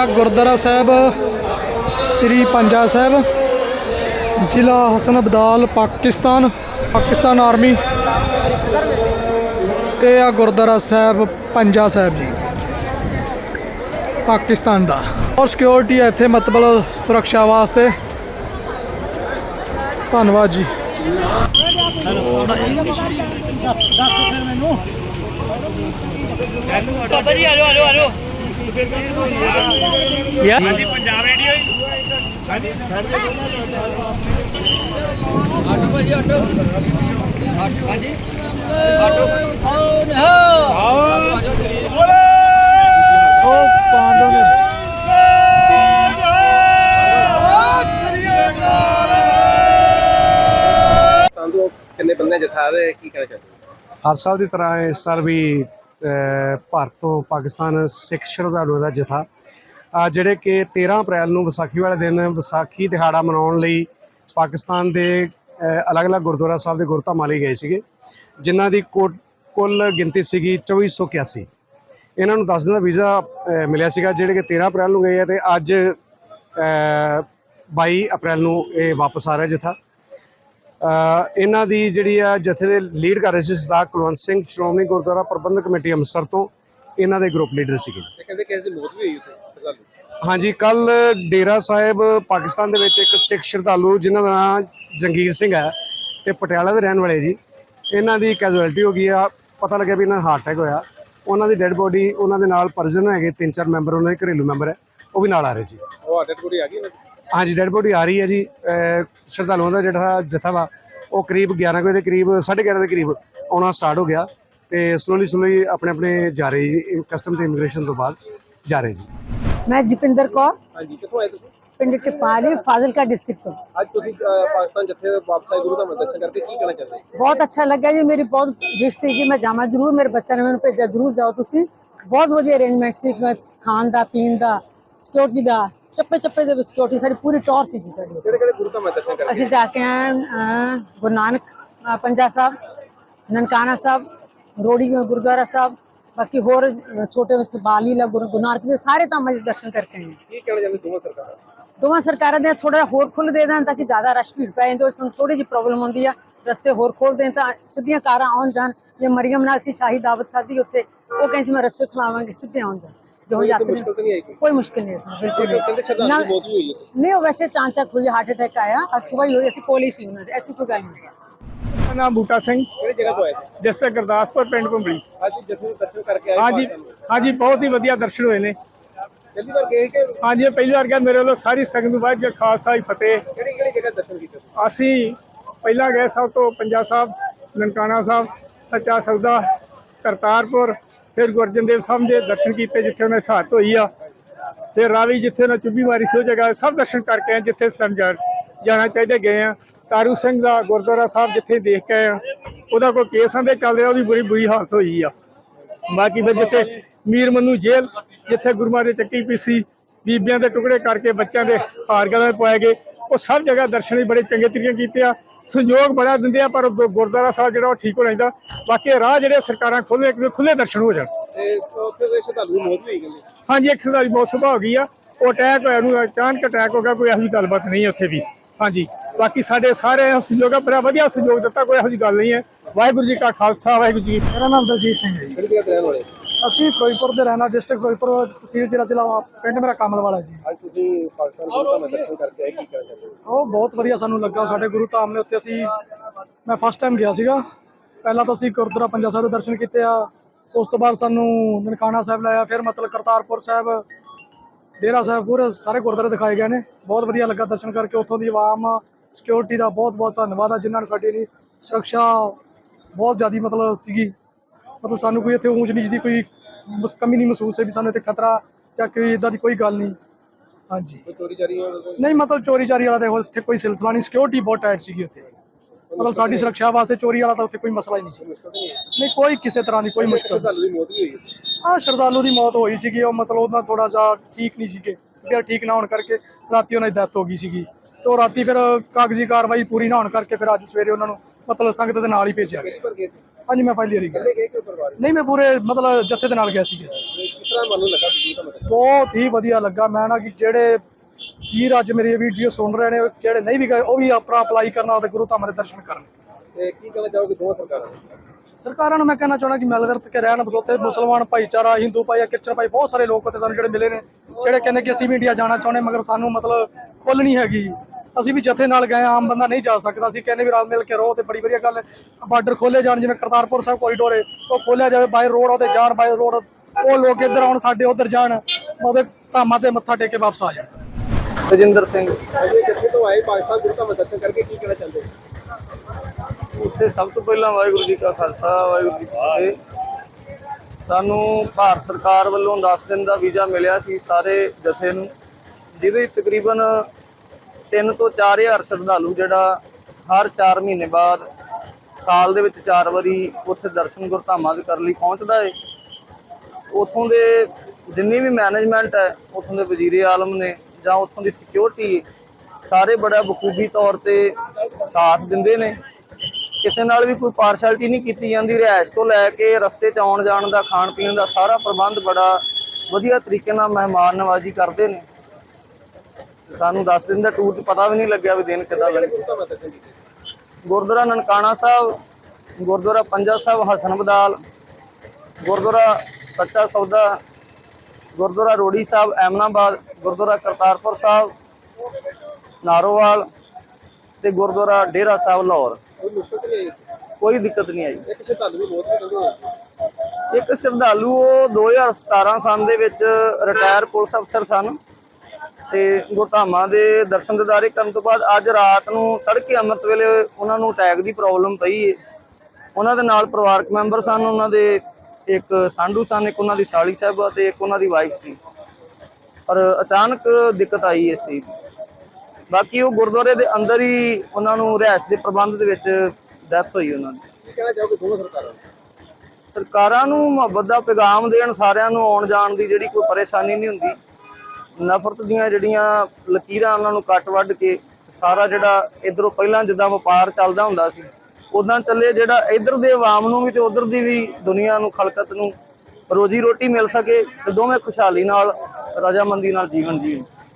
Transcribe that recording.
ਆ ਗੁਰਦੁਆਰਾ ਸਾਹਿਬ, ਸ੍ਰੀ ਪੰਜਾ ਸਾਹਿਬ, ਜ਼ਿਲ੍ਹਾ ਹਸਨ ਅਬਦਾਲ, ਪਾਕਿਸਤਾਨ ਪਾਕਿਸਤਾਨ ਆਰਮੀ। ਇਹ ਆ ਗੁਰਦੁਆਰਾ ਸਾਹਿਬ, ਪੰਜਾ ਸਾਹਿਬ ਜੀ। ਪਾਕਿਸਤਾਨ ਦਾ। ਔਰ ਸਿਕਿਉਰਿਟੀ ਹੈ ਇੱਥੇ, ਮਤਲਬ ਸੁਰੱਖਿਆ ਵਾਸਤੇ। ਧੰਨਵਾਦ ਜੀ। ਬਾਬਾ ਜੀ ਆਜੋ ਆਜੋ ਆਜੋ ਯਾ ਹਾਂਜੀ ਪੰਜਾਬ ਰੇਡੀਓ ਆਟੋ ਭਾਜੀ ਆਟੋ। ਹਾਂਜੀ। ਆਟੋ। ਉਹ ਪਾਂਡੋ ਨੇ ਤਾਂ ਕਿੰਨੇ ਬੰਦੇ ਜਥਾ ਰਹੇ ਕੀ ਕਹਿਣਾ ਚਾਹੁੰਦੇ? ਹਰ ਸਾਲ ਦੀ ਤਰ੍ਹਾਂ ਇਸ ਸਾਲ ਵੀ ਭਾਰਤ ਤੋਂ ਪਾਕਿਸਤਾਨ ਸਿੱਖ ਸ਼ਰਧਾਲੂਆਂ ਦਾ ਜਥਾ। ਜਿਹੜੇ ਕਿ 13 ਅਪ੍ਰੈਲ ਨੂੰ ਵਿਸਾਖੀ ਵਾਲੇ ਦਿਨ ਵਿਸਾਖੀ ਦਿਹਾੜਾ ਮਨਾਉਣ ਲਈ ਪਾਕਿਸਤਾਨ ਦੇ ਅਲੱਗ-ਅਲੱਗ ਗੁਰਦੁਆਰਾ ਸਾਹਿਬ ਦੇ ਗੁਰਧਾਮਾਂ ਲਈ ਗਏ ਸੀਗੇ ਜਿਨ੍ਹਾਂ ਦੀ ਕੁ- ਕੁੱਲ ਗਿਣਤੀ ਸੀਗੀ 2481 ਇਹਨਾਂ ਨੂੰ 10 ਦਿਨ ਦਾ ਵੀਜ਼ਾ ਮਿਲਿਆ ਸੀਗਾ ਜਿਹੜੇ ਕਿ 13 ਅਪ੍ਰੈਲ ਨੂੰ ਗਏ ਆ ਤੇ ਅੱਜ ਅ, 22 ਅਪ੍ਰੈਲ ਨੂੰ ਇਹ ਵਾਪਸ ਆ ਰਿਹਾ ਜਥਾ। ਇਹਨਾਂ ਦੀ ਜਿਹੜੀ ਆ ਜਥੇ ਦੇ ਲੀਡ ਕਰ ਰਹੇ ਸੀ ਸਰਦਾਰ ਕੁਲਵੰਤ ਸਿੰਘ ਸ਼੍ਰੋਮਣੀ ਗੁਰਦੁਆਰਾ ਪ੍ਰਬੰਧਕ ਕਮੇਟੀ ਅੰਮ੍ਰਿਤਸਰ ਤੋਂ ਇਹਨਾਂ ਦੇ ਗਰੁੱਪ ਲੀਡਰ ਸੀਗੇ। ਤੇ ਕਹਿੰਦੇ ਕਿਸੇ ਦੀ ਮੌਤ ਵੀ ਹੋਈ ਉੱਥੇ ਹਾਂਜੀ ਕੱਲ ਡੇਰਾ ਸਾਹਿਬ ਪਾਕਿਸਤਾਨ ਦੇ ਵਿੱਚ ਇੱਕ ਸਿੱਖ ਸ਼ਰਧਾਲੂ ਜਿਨ੍ਹਾਂ ਦਾ ਨਾਮ ਜੰਗੀਰ ਸਿੰਘ ਹੈ ਤੇ ਪਟਿਆਲਾ ਦੇ ਰਹਿਣ ਵਾਲੇ ਜੀ ਇਹਨਾਂ ਦੀ ਕੈਜੁਅਲਟੀ ਹੋ ਗਈ ਆ ਪਤਾ ਲੱਗਿਆ ਵੀ ਇਹਨਾਂ ਦਾ ਹਾਰਟ ਅਟੈਕ ਹੋਇਆ। ਉਹਨਾਂ ਦੀ ਡੈੱਡ ਬੋਡੀ ਉਹਨਾਂ ਦੇ ਨਾਲ ਪਰਜਨ ਹੈਗੇ ਤਿੰਨ ਚਾਰ ਮੈਂਬਰ ਉਹਨਾਂ ਦੇ ਘਰੇਲੂ ਮੈਂਬਰ ਹੈ ਉਹ ਵੀ ਨਾਲ ਆ ਰਹੇ ਜੀ। ਉਹ ਅੱਡੇ ਕੁੜੀ ਆ ਗਈ? ਹਾਂਜੀ ਡੈਡ ਬੋਡੀ ਆ ਰਹੀ ਹੈ ਜੀ। ਅਹ ਸ਼ਰਧਾਲੂਆਂ ਦਾ ਜਿਹੜਾ ਜਥਾ ਵਾ ਉਹ ਕਰੀਬ 11 ਕੁ ਵਜੇ ਦੇ ਕਰੀਬ 11:30 ਦੇ ਕਰੀਬ ਆਉਣਾ ਸਟਾਰਟ ਹੋ ਗਿਆ ਤੇ ਸਲੋਲੀ ਸਲੋਲੀ ਆਪਣੇ ਆਪਣੇ ਜਾ ਰਹੇ ਜੀ ਕਸਟਮ ਤੇ ਇਮੀਗ੍ਰੇਸ਼ਨ ਤੋਂ ਬਾਅਦ ਜਾ ਰਹੇ ਜੀ। ਮੈਂ ਜਪਿੰਦਰ ਕੌਰ ਹਾਂਜੀ ਕਿੱਥੋਂ ਆਏ ਤੁਸੀਂ? ਪਿੰਡ ਟਿਪਾਲੀ ਫਾਜ਼ਿਲਕਾ ਡਿਸਟ੍ਰਿਕਟ ਤੋਂ। ਅੱਜ ਤੁਸੀਂ ਅਹ, ਪਾਕਿਸਤਾਨ ਜੱਥੇ ਵਾਪਸ ਆਏ ਗੁਰੂ ਦਾ ਦਰਸ਼ਨ ਕਰਕੇ ਕੀ ਕਹਿਣਾ ਚਾਹੁੰਦੇ ਹੋ? ਬਹੁਤ ਅੱਛਾ ਲੱਗਾ ਜੀ ਮੇਰੀ ਬਹੁਤ ਵਿਸ਼ ਸੀ ਜੀ ਮੈਂ ਜਾਵਾਂ ਜ਼ਰੂਰ ਮੇਰੇ ਬੱਚਿਆਂ ਨੇ ਮੈਨੂੰ ਭੇਜਿਆ ਜ਼ਰੂਰ ਜਾਓ ਤੁਸੀਂ। ਬਹੁਤ ਵਧੀਆ ਅਰੇਂਜਮੈਂਟ ਸੀ ਖਾਣ ਦਾ ਪੀਣ ਦਾ ਸਿਕਿਉਰਿਟੀ ਦਾ। ਚੱਪੇ ਚੱਪੇ ਦੇ ਸਿਕਿਉਰਿਟੀ ਸਾਡੀ ਪੂਰੀ ਟੌਰ ਸੀ ਜੀ ਸਾਡੀ। ਕਿਹੜੇ ਕਿਹੜੇ ਗੁਰੂ ਦਾ ਦਰਸ਼ਨ ਕਰਕੇ ਅਸੀਂ ਜਾ ਕੇ ਆਏ ਗੁਰੂ ਨਾਨਕ ਪੰਜਾ ਸਾਹਿਬ ਨਨਕਾਣਾ ਸਾਹਿਬ ਰੋੜੀ ਗੁਰਦੁਆਰਾ ਸਾਹਿਬ ਬਾਕੀ ਹੋਰ ਛੋਟੇ ਉੱਥੇ ਬਾਲੀ ਲਾ ਗੁਰੂ ਨਾਨਕ ਦੇ ਸਾਰੇ ਧਾਮਾਂ ਦੇ ਦਰਸ਼ਨ ਕਰਕੇ ਆਏ। ਕੀ ਕਹਿਣਾ ਚਾਹੁੰਦੇ ਦੋਵਾਂ ਸਰਕਾਰਾਂ? ਦੋਵਾਂ ਸਰਕਾਰਾਂ ਦੇ ਥੋੜਾ ਹੋਰ ਖੁੱਲ ਦੇ ਦੇਣ ਤਾਂ ਕਿ ਜ਼ਿਆਦਾ ਰਸ਼ ਭੀੜ ਪੈ ਜਾਂਦੇ ਸਾਨੂੰ ਥੋੜੀ ਜਿਹੀ ਪ੍ਰੋਬਲਮ ਹੁੰਦੀ ਆ। ਰਸਤੇ ਹੋਰ ਖੋਲ ਦੇਣ ਤਾਂ ਸਿੱਧੀਆਂ ਕਾਰਾਂ ਆਉਣ ਜਾਣ ਜੇ ਮਰੀਮ ਨਾਲ ਸੀ ਸ਼ਾਹੀ ਦਾਵਤ ਖਾਦੀ ਉੱਥੇ ਉਹ ਕਹਿੰਦੀ ਮੈਂ ਰਸਤੇ ਖਲਾਵਾਂਗੇ ਸਿੱਧੇ ਆਉਣ ਜਾਣ। ਜੋ ਯਾਤਰੀ ਮੁਸ਼ਕਲ ਤਾਂ ਨਹੀਂ ਆਈ ਕੋਈ? ਕੋਈ ਮੁਸ਼ਕਿਲ ਨਹੀਂ ਇਸ ਨਾਲ ਬਿਲਕੁਲ ਨਹੀਂ। ਕਹਿੰਦੇ ਸ਼ਰਧਾਲੂ ਦੀ ਮੌਤ ਵੀ ਹੋਈ ਹੈ। ਨਹੀਂ ਉਹ ਵੈਸੇ ਚਾਂਚਕ ਹੋਈ ਹਾਰਟ ਅਟੈਕ ਆਇਆ। ਅੱਜ ਸਵੇਰ ਹੀ ਹੋਈ ਅਸੀਂ ਕੋਲ ਹੀ ਸੀ ਉਹਨਾਂ ਦੇ। ਐਸੀ ਕੋਈ ਗੱਲ ਨਹੀਂ ਸੀ। ਮੇਰਾ ਨਾਮ ਬੂਟਾ ਸਿੰਘ। ਕਿਹੜੀ ਜਗ੍ਹਾ ਤੋਂ ਆਏ ਜੱਸੇ ਗੁਰਦਾਸਪੁਰ ਪਿੰਡ ਭੁੰਬਲੀ ਅੱਜ ਜੱਥੇ ਦਰਸ਼ਨ ਕਰਕੇ ਆਏ ਹਾਂਜੀ। ਹਾਂਜੀ ਬਹੁਤ ਹੀ ਵਧੀਆ ਦਰਸ਼ਨ ਹੋਏ ਨੇ। ਪਹਿਲੀ ਵਾਰ ਗਏ ਕਿ ਹਾਂਜੀ ਇਹ ਪਹਿਲੀ ਵਾਰ ਗਿਆ। ਮੇਰੇ ਵੱਲੋਂ ਸਾਰੀ ਸੰਗਤ ਨੂੰ ਵਾਹਿਗੁਰੂ ਖਾਲਸਾ ਜੀ ਫਤਿਹ। ਕਿਹੜੀ ਕਿਹੜੀ ਜਗ੍ਹਾ ਦਰਸ਼ਨ ਕੀਤੇ? ਅਸੀਂ ਪਹਿਲਾਂ ਗਏ ਸਭ ਤੋਂ ਪੰਜਾ ਸਾਹਿਬ ਨਨਕਾਣਾ ਸਾਹਿਬ ਸੱਚਾ ਸੌਦਾ ਕਰਤਾਰਪੁਰ ਫਿਰ ਗੁਰੂ ਅਰਜਨ ਦੇਵ ਸਾਹਿਬ ਦੇ ਦਰਸ਼ਨ ਕੀਤੇ ਜਿੱਥੇ ਉਹਨੇ ਸਾਥ ਹੋਈ ਆ। ਫਿਰ ਰਾਵੀ ਜਿੱਥੇ ਉਹਨੇ ਚੁੱਭੀ ਮਾਰੀ ਸੀ, ਉਹ ਜਗ੍ਹਾ ਸਭ ਦਰਸ਼ਨ ਕਰਕੇ ਆਏ, ਜਿੱਥੇ ਸਾਨੂੰ ਜਾਣਾ ਚਾਹੀਦਾ ਗਏ ਆ। ਤਾਰੂ ਸਿੰਘ ਦਾ ਗੁਰਦੁਆਰਾ ਸਾਹਿਬ ਜਿੱਥੇ ਦੇਖ ਕੇ ਆਏ ਆ, ਉਹਦਾ ਕੋਈ ਕੇਸ ਆਂਦੇ ਚੱਲ ਰਿਹਾ, ਉਹਦੀ ਬੁਰੀ ਬੁਰੀ ਹਾਲਤ ਹੋਈ ਆ। ਬਾਕੀ ਫਿਰ ਜਿੱਥੇ ਮੀਰ ਮਨੂ ਜੇਲ੍ਹ, ਜਿੱਥੇ ਗੁਰਮਾ ਦੇ ਚੱਕੀ ਪੀਸੀ ਬੀਬੀਆਂ ਦੇ ਟੁਕੜੇ ਕਰਕੇ ਬੱਚਿਆਂ ਦੇ ਹਾਰਗਾਂ ਗਲਾਂ ਪਾਏ ਗਏ, ਉਹ ਸਭ ਜਗ੍ਹਾ ਦਰਸ਼ਨ ਵੀ ਬੜੇ ਚੰਗੇ ਤਰੀਕੇ ਕੀਤੇ ਆ। ਸੰਯੋਗ ਬੜਾ ਦਿੰਦੇ ਆ ਪਰ ਗੁਰਦੁਆਰਾ ਸਾਹਿਬ ਜਿਹੜਾ ਉਹ ਠੀਕ ਹੋ ਜਾਂਦਾ। ਬਾਕੀ ਰਾਹ ਜਿਹੜੇ ਸਰਕਾਰਾਂ ਖੋਲੇ ਖੁੱਲੇ ਦਰਸ਼ਨ ਹੋ ਜਾਣ। ਤੇ ਉੱਥੇ ਦੇ ਸ਼ਰਧਾਲੂ ਦੀ ਮੌਤ ਵੀ ਹਾਂਜੀ ਇੱਕ ਸਰਦਾਰੀ ਬਹੁਤ ਸੁਭਾਅ ਹੋ ਗਈ ਆ। ਉਹ ਅਟੈਕ ਹੋਇਆ ਨੂੰ ਅਚਾਨਕ ਅਟੈਕ ਹੋ ਗਿਆ ਕੋਈ ਜਿਹੀ ਗੱਲਬਾਤ ਨਹੀਂ ਉੱਥੇ ਵੀ। ਹਾਂਜੀ। ਬਾਕੀ ਸਾਡੇ ਸਾਰੇ ਸਹਿਯੋਗ ਆ ਬੜਾ ਵਧੀਆ ਸਹਿਯੋਗ ਦਿੱਤਾ ਕੋਈ ਇਹੋ ਜਿਹੀ ਗੱਲ ਨਹੀਂ ਹੈ। ਵਾਹਿਗੁਰੂ ਜੀ ਕਾ ਖਾਲਸਾ ਵਾਹਿਗੁਰੂ ਜੀ। ਮੇਰਾ ਨਾਮ ਦਲਜੀਤ ਸਿੰਘ ਹੈ ਜੀ। ਕਿਹੜੀ ਜਗ੍ਹਾ ਤੇ ਰਹਿਣ ਵਾਲੇ ਅਸੀਂ ਫਿਰੋਜ਼ਪੁਰ ਦੇ ਰਹਿਣਾ ਡਿਸਟ੍ਰਿਕਟ ਫਿਰੋਜ਼ਪੁਰ ਤਹਿਸੀਲ ਜ਼ਿਲ੍ਹਾ ਜ਼ਿਲ੍ਹਾ ਪਿੰਡ ਮੇਰਾ ਕਮਲ ਵਾਲਾ ਜੀ। ਅੱਜ ਤੁਸੀਂ ਪਾਕਿਸਤਾਨ ਗੁਰੂ ਦਾ ਦਰਸ਼ਨ ਕਰਕੇ ਆਏ ਕੀ ਕਹਿਣਾ ਚਾਹੁੰਦੇ ਹੋ? ਉਹ ਬਹੁਤ ਵਧੀਆ ਸਾਨੂੰ ਲੱਗਾ ਸਾਡੇ ਗੁਰੂ ਧਾਮ ਨੇ ਉੱਤੇ ਅਸੀਂ ਮੈਂ ਫਸਟ ਟਾਈਮ ਗਿਆ ਸੀਗਾ। ਪਹਿਲਾਂ ਤਾਂ ਅਸੀਂ ਗੁਰਦੁਆਰਾ ਪੰਜਾ ਸਾਹਿਬ ਦੇ ਦਰਸ਼ਨ ਕੀਤੇ ਆ ਉਸ ਤੋਂ ਬਾਅਦ ਸਾਨੂੰ ਨਨਕਾਣਾ ਸਾਹਿਬ ਲਾਇਆ ਫਿਰ ਮਤਲਬ ਕਰਤਾਰਪੁਰ ਸਾਹਿਬ ਡੇਰਾ ਸਾਹਿਬ ਪੂਰੇ ਸਾਰੇ ਗੁਰਦੁਆਰੇ ਦਿਖਾਏ ਗਏ ਨੇ। ਬਹੁਤ ਵਧੀਆ ਲੱਗਾ ਦਰਸ਼ਨ ਕਰਕੇ ਉੱਥੋਂ ਦੀ ਆਵਾਮ ਸਿਕਿਉਰਿਟੀ ਦਾ ਬਹੁਤ ਬਹੁਤ ਧੰਨਵਾਦ ਆ ਜਿਨ੍ਹਾਂ ਨੇ ਸਾਡੀ ਲਈ ਸੁਰੱਖਿਆ ਬਹੁਤ ਜ਼ਿਆਦੀ ਮਤਲਬ ਸੀਗੀ। ਮਤਲਬ ਸਾਨੂੰ ਕੋਈ ਇੱਥੇ ਊਂਚ ਨੀਚ ਦੀ ਕੋਈ ਕਮੀ ਨਹੀਂ ਮਹਿਸੂਸ ਹੋਈ ਵੀ ਸਾਨੂੰ ਇੱਥੇ ਖਤਰਾ ਜਾਂ ਕੋਈ ਇਦਾਂ ਦੀ ਕੋਈ ਗੱਲ ਨਹੀਂ। ਹਾਂਜੀ। ਕੋਈ ਚੋਰੀ ਦਾ ਕੋਈ? ਨਹੀਂ ਮਤਲਬ ਚੋਰੀ ਚਾਰੀ ਵਾਲਾ ਤਾਂ ਉੱਥੇ ਕੋਈ ਸਿਲਸਿਲਾ ਨਹੀਂ ਸਿਕਿਉਰਿਟੀ ਬਹੁਤ ਟਾਈਟ ਸੀਗੀ ਉੱਥੇ। ਮਤਲਬ ਸਾਡੀ ਸੁਰੱਖਿਆ ਵਾਸਤੇ ਚੋਰੀ ਵਾਲਾ ਤਾਂ ਉੱਥੇ ਕੋਈ ਮਸਲਾ ਹੀ ਨਹੀਂ ਸੀ। ਨਹੀਂ ਨਹੀਂ ਕੋਈ ਕਿਸੇ ਤਰ੍ਹਾਂ ਦੀ ਕੋਈ ਮੁਸ਼ਕਲ ਸ਼ਰਧਾਲੂ ਦੀ ਮੌਤ ਵੀ ਹੋਈ ਹੈ ਆ ਸ਼ਰਧਾਲੂ ਦੀ ਮੌਤ ਹੋਈ ਸੀਗੀ ਉਹ ਮਤਲਬ ਉਹਦਾ ਥੋੜਾ ਜਿਹਾ ਠੀਕ ਨਹੀਂ ਸੀਗੇ। ਫਿਰ ਠੀਕ ਨਾ ਹੋਣ ਕਰਕੇ ਰਾਤੀ ਉਹਨਾਂ ਦੀ ਡੈਥ ਹੋ ਗਈ ਸੀਗੀ। ਤੇ ਰਾਤੀ ਫਿਰ ਕਾਗਜ਼ੀ ਕਾਰਵਾਈ ਪੂਰੀ ਨਾ ਹੋਣ ਕਰਕੇ ਫਿਰ ਅੱਜ ਸਵੇਰੇ ਉਹਨਾਂ ਨੂੰ ਮਤਲਬ ਸੰਗਤ ਦੇ ਨਾਲ ਹੀ ਭੇਜਿਆ ਗਿਆ। ਹਾਂਜੀ ਮੈਂ ਪਹਿਲੀ ਵਾਰੀ ਗਿਆ ਇਕੱਲੇ ਗਏ ਕਿ ਪਰਿਵਾਰ? ਨਹੀਂ ਮੈਂ ਪੂਰੇ ਮਤਲਬ ਜੱਥੇ ਦੇ ਨਾਲ ਗਿਆ ਸੀ। ਕਿਸ ਤਰ੍ਹਾਂ ਮਨ ਲੱਗਾ ਬਹੁਤ ਹੀ ਵਧੀਆ ਲੱਗਾ। ਮੈਂ ਨਾ ਕਿ ਜਿਹੜੇ ਵੀਰ ਅੱਜ ਮੇਰੀ ਵੀਡੀਓ ਸੁਣ ਰਹੇ ਨੇ ਜਿਹੜੇ ਨਹੀਂ ਵੀ ਗਏ ਉਹ ਵੀ ਆਪਣਾ ਅਪਲਾਈ ਕਰਨਾ ਤੇ ਗੁਰੂ ਧਾਮ ਦੇ ਦਰਸ਼ਨ ਕਰਨ। ਤੇ ਕੀ ਕਹਿਣਾ ਚਾਹੋਗੇ ਦੋਵਾਂ ਸਰਕਾਰਾਂ ਨੂੰ? ਸਰਕਾਰਾਂ ਨੂੰ ਮੈਂ ਕਹਿਣਾ ਚਾਹੁੰਦਾ ਕਿ ਮਿਲ ਵਰਤ ਕੇ ਰਹਿਣ ਬਸੋਤੇ ਮੁਸਲਮਾਨ ਭਾਈਚਾਰਾ ਹਿੰਦੂ ਭਾਈ ਕ੍ਰਿਸਚਨ ਭਾਈ ਬਹੁਤ ਸਾਰੇ ਲੋਕ ਉੱਥੇ ਸਾਨੂੰ ਜਿਹੜੇ ਮਿਲੇ ਨੇ ਜਿਹੜੇ ਕਹਿੰਦੇ ਕਿ ਅਸੀਂ ਵੀ ਇੰਡੀਆ ਜਾਣਾ ਚਾਹੁੰਦੇ ਮਗਰ ਸਾਨੂੰ ਮਤਲਬ ਖੁੱਲ ਨਹੀਂ ਹੈਗੀ। ਅਸੀਂ ਵੀ ਜਥੇ ਨਾਲ ਗਏ ਆਮ ਬੰਦਾ ਨਹੀਂ ਜਾ ਸਕਦਾ। ਅਸੀਂ ਕਹਿੰਦੇ ਵੀ ਰਲ ਮਿਲ ਕੇ ਰਹੋ ਤੇ ਬੜੀ ਵਧੀਆ ਗੱਲ ਹੈ। ਬਾਰਡਰ ਖੋਲੇ ਜਾਣ ਜਿਵੇਂ ਕਰਤਾਰਪੁਰ ਸਾਹਿਬ ਕੋਰੀਡੋਰ ਹੈ ਉਹ ਖੋਲਿਆ ਜਾਵੇ ਬਾਈ ਰੋਡ ਉਹਦੇ ਜਾਣ ਬਾਈ ਰੋਡ ਉਹ ਲੋਕ ਇੱਧਰ ਆਉਣ ਸਾਡੇ ਉੱਧਰ ਜਾਣ ਉਹਦੇ ਧਾਮਾਂ ਤੇ ਮੱਥਾ ਟੇਕ ਕੇ ਵਾਪਸ ਆ ਜਾਣ। ਰਜਿੰਦਰ ਸਿੰਘ। ਅਜੇ ਜਿੱਥੇ ਤੋਂ ਆਏ ਪਾਕਿਸਤਾਨ ਗੁਰੂ ਦੇ ਦਰਸ਼ਨ ਕਰਕੇ ਕੀ ਕਹਿਣਾ ਚਾਹੁੰਦੇ ਹੋ? ਉੱਥੇ ਸਭ ਤੋਂ ਪਹਿਲਾਂ ਵਾਹਿਗੁਰੂ ਜੀ ਕਾ ਖਾਲਸਾ ਵਾਹਿਗੁਰੂ ਜੀ ਕੀ ਫਤਿਹ। ਸਾਨੂੰ ਭਾਰਤ ਸਰਕਾਰ ਵੱਲੋਂ 10 ਦਿਨ ਦਾ ਵੀਜ਼ਾ ਮਿਲਿਆ ਸੀ ਸਾਰੇ ਜਥੇ ਨੂੰ ਜਿਹਦੇ ਤਕਰੀਬਨ 3 ਤੋਂ 4000 ਸ਼ਰਧਾਲੂ ਜਿਹੜਾ ਹਰ 4 ਮਹੀਨੇ ਬਾਅਦ ਸਾਲ ਦੇ ਵਿੱਚ 4 ਵਾਰੀ ਉੱਥੇ ਦਰਸ਼ਨ ਗੁਰਧਾਮਾਂ ਦੇ ਕਰਨ ਲਈ ਪਹੁੰਚਦਾ ਏ। ਉਥੋਂ ਦੇ ਜਿੰਨੀ ਵੀ ਮੈਨੇਜਮੈਂਟ ਹੈ, ਉਥੋਂ ਦੇ ਵਜ਼ੀਰੇ ਆਲਮ ਨੇ ਜਾਂ ਉਥੋਂ ਦੀ ਸਿਕਿਉਰਿਟੀ ਸਾਰੇ ਬੜਾ ਬਖੂਬੀ ਤੌਰ ਤੇ ਸਾਥ ਦਿੰਦੇ ਨੇ। ਕਿਸੇ ਨਾਲ ਵੀ ਕੋਈ ਪਾਰਸ਼ੈਲਿਟੀ ਨਹੀਂ ਕੀਤੀ ਜਾਂਦੀ, ਰਿਹਾਇਸ਼ ਤੋਂ ਲੈ ਕੇ ਰਸਤੇ 'ਚ ਆਉਣ ਜਾਣ ਦਾ, ਖਾਣ ਪੀਣ ਦਾ ਸਾਰਾ ਪ੍ਰਬੰਧ ਬੜਾ ਵਧੀਆ ਤਰੀਕੇ ਨਾਲ ਮਹਿਮਾਨ ਨਵਾਜ਼ੀ ਕਰਦੇ ਨੇ। ਸਾਨੂੰ 10 ਦਿਨ ਦਾ ਟੂਰ 'ਚ ਪਤਾ ਵੀ ਨਹੀਂ ਲੱਗਿਆ ਵੀ ਦਿਨ ਕਿੱਦਾਂ ਲੱਗੇ ਗੁਰਦੁਆਰਾ ਨਨਕਾਣਾ ਸਾਹਿਬ ਗੁਰਦੁਆਰਾ ਪੰਜਾ ਸਾਹਿਬ ਹਸਨ ਬਦਾਲ ਗੁਰਦੁਆਰਾ ਸੱਚਾ ਸੌਦਾ ਗੁਰਦੁਆਰਾ ਰੋੜੀ ਸਾਹਿਬ ਐਮਨਾਬਾਦ ਗੁਰਦੁਆਰਾ ਕਰਤਾਰਪੁਰ ਸਾਹਿਬ ਨਾਰੋਵਾਲ ਤੇ ਗੁਰਦੁਆਰਾ ਡੇਰਾ ਸਾਹਿਬ ਲਾਹੌਰ। ਕੋਈ ਦਿੱਕਤ ਨਹੀਂ ਆਈ। ਇੱਕ ਸ਼ਰਧਾਲੂ ਬਹੁਤ ਇੱਕ ਸ਼ਰਧਾਲੂ ਉਹ 2017 ਸਾਲ ਦੇ ਵਿੱਚ ਰਿਟਾਇਰ ਪੁਲਿਸ ਅਫਸਰ ਸਨ। ਤੇ ਗੁਰਧਾਮਾਂ ਦੇ ਦਰਸ਼ਨ ਦਿਦਾਰੇ ਕਰਨ ਤੋਂ ਬਾਅਦ ਅੱਜ ਰਾਤ ਨੂੰ ਤੜਕੇ ਅੰਮ੍ਰਿਤ ਵੇਲੇ ਉਹਨਾਂ ਨੂੰ ਅਟੈਕ ਦੀ ਪ੍ਰੋਬਲਮ ਪਈ ਹੈ ਉਹਨਾਂ ਦੇ ਨਾਲ ਪਰਿਵਾਰਕ ਮੈਂਬਰ ਸਨ ਉਹਨਾਂ ਦੇ ਇੱਕ ਸਾਂਢੂ ਸਨ ਇੱਕ ਉਹਨਾਂ ਦੀ ਸਾਲੀ ਸਾਹਿਬਾ ਤੇ ਇੱਕ ਉਹਨਾਂ ਦੀ ਵਾਈਫ ਸੀ। ਪਰ ਅਚਾਨਕ ਦਿੱਕਤ ਆਈ ਇਸ ਚੀਜ਼ ਦੀ। ਬਾਕੀ ਉਹ ਗੁਰਦੁਆਰੇ ਦੇ ਅੰਦਰ ਹੀ ਉਹਨਾਂ ਨੂੰ ਰਿਹਾਇਸ਼ ਦੇ ਪ੍ਰਬੰਧ ਦੇ ਵਿੱਚ ਡੈਥ ਹੋਈ ਉਹਨਾਂ ਦੀ। ਕੀ ਕਹਿਣਾ ਚਾਹੋਗੇ ਦੋਵਾਂ ਸਰਕਾਰਾਂ ਸਰਕਾਰਾਂ ਨੂੰ ਮੁਹੱਬਤ ਦਾ ਪੈਗਾਮ ਦੇਣ ਸਾਰਿਆਂ ਨੂੰ ਆਉਣ ਜਾਣ ਦੀ ਜਿਹੜੀ ਕੋਈ ਪਰੇਸ਼ਾਨੀ ਨਹੀਂ ਹੁੰਦੀ। ਨਫ਼ਰਤ ਦੀਆਂ ਜਿਹੜੀਆਂ ਲਕੀਰਾਂ ਉਹਨਾਂ ਨੂੰ ਕੱਟ ਵੱਢ ਕੇ ਸਾਰਾ ਜਿਹੜਾ ਇਧਰੋਂ ਪਹਿਲਾਂ ਜਿੱਦਾਂ ਵਪਾਰ ਚੱਲਦਾ ਹੁੰਦਾ ਸੀ ਉਦਾਂ ਚੱਲੇ ਜਿਹੜਾ ਇਧਰ ਦੇ ਆਵਾਮ ਨੂੰ ਵੀ ਤੇ ਉਧਰ ਦੀ ਵੀ ਦੁਨੀਆ ਨੂੰ, ਖਲਕਤ ਨੂੰ ਰੋਜੀ ਰੋਟੀ ਮਿਲ ਸਕੇ ਤੇ ਦੋਵੇਂ ਖੁਸ਼ਹਾਲੀ ਨਾਲ ਰਜਾਮੰਦੀ ਨਾਲ ਜੀਵਨ ਜੀਣ